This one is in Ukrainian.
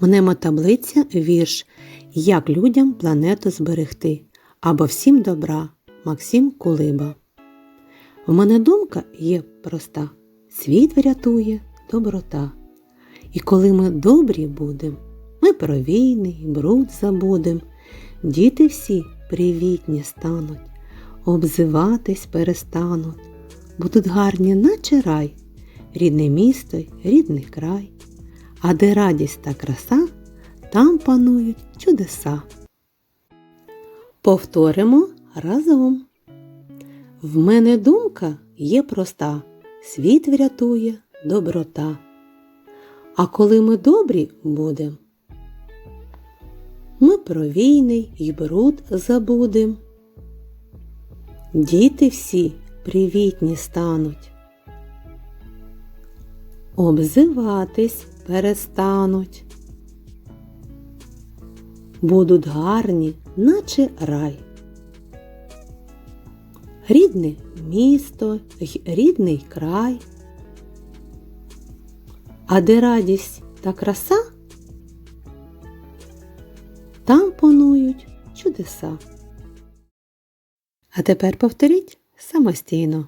Мнемо таблиця вірш Як людям планету зберегти або всім добра Максим Кулиба. В мене думка є проста. Світ врятує доброта. І коли ми добрі будем, ми про війни і бруд забудем. Діти всі привітні стануть, обзиватись перестануть, будуть гарні, наче рай, рідне місто рідний край. А де радість та краса, там панують чудеса. Повторимо разом. В мене думка є проста, світ врятує доброта. А коли ми добрі будем, ми про війни й бруд забудем. Діти всі привітні стануть, обзиватись перестануть, будуть гарні, наче рай. Рідне місто рідний край. А де радість та краса, там панують чудеса. А тепер повторіть самостійно.